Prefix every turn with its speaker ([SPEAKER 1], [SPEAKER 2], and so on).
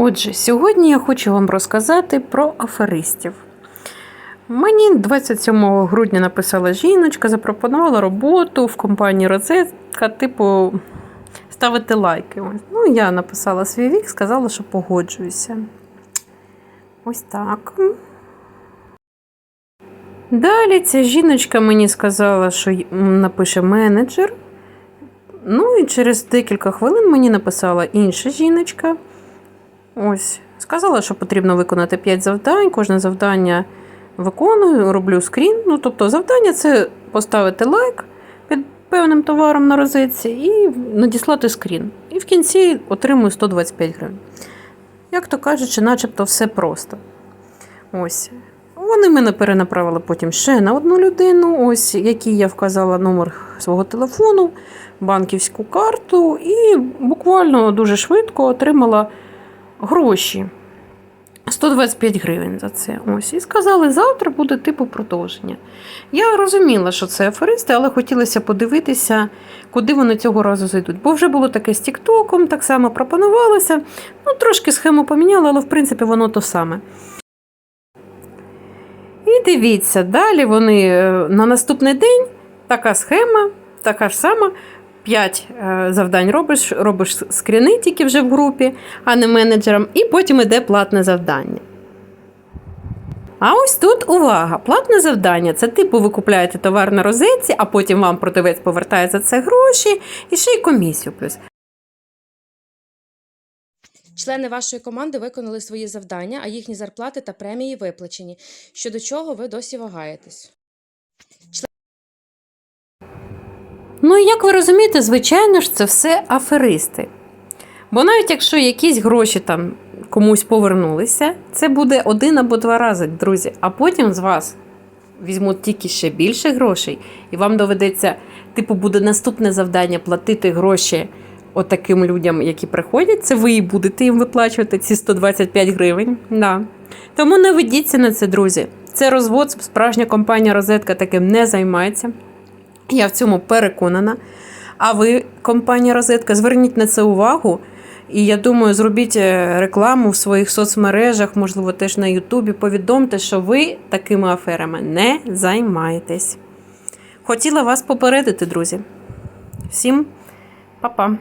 [SPEAKER 1] Отже, сьогодні я хочу вам розказати про аферистів. Мені 27 грудня написала жіночка, запропонувала роботу в компанії Розетка, типу, ставити лайки. Ну, я написала свій вік, сказала, що погоджуюся. Ось так. Далі ця жіночка мені сказала, що напише менеджер. Ну і через декілька хвилин мені написала інша жіночка. Ось, сказала, що потрібно виконати 5 завдань. Кожне завдання виконую, роблю скрін. Ну, тобто, завдання це поставити лайк під певним товаром на розетці і надіслати скрін. І в кінці отримую 125 гривень. Як то кажучи, начебто все просто. Ось. Вони мене перенаправили потім ще на одну людину, ось якій я вказала номер свого телефону, банківську карту, і буквально дуже швидко отримала гроші. 125 гривень за це. Ось. І сказали, завтра буде типу продовження. Я розуміла, що це аферисти, але хотілося подивитися, куди вони цього разу зайдуть. Бо вже було таке з Тіктоком, так само пропонувалося. Ну, трошки схему поміняли, але в принципі воно то саме. І дивіться, далі вони е, на наступний день така схема, така ж сама. П'ять е, завдань робиш, робиш скріни тільки вже в групі, а не менеджером, і потім іде платне завдання. А ось тут увага! Платне завдання це типу ви купляєте товар на розетці, а потім вам продавець повертає за це гроші і ще й комісію плюс.
[SPEAKER 2] Члени вашої команди виконали свої завдання, а їхні зарплати та премії виплачені, щодо чого ви досі вагаєтесь.
[SPEAKER 1] Ну і як ви розумієте, звичайно ж, це все аферисти. Бо навіть якщо якісь гроші там комусь повернулися, це буде один або два рази, друзі. А потім з вас візьмуть тільки ще більше грошей, і вам доведеться, типу, буде наступне завдання платити гроші отаким людям, які приходять. Це ви і будете їм виплачувати ці 125 гривень. Да. Тому не ведіться на це, друзі. Це розвод, справжня компанія Розетка таким не займається. Я в цьому переконана. А ви, компанія Розетка, зверніть на це увагу. І я думаю, зробіть е, рекламу в своїх соцмережах, можливо, теж на Ютубі. Повідомте, що ви такими аферами не займаєтесь. Хотіла вас попередити, друзі. Всім па-па!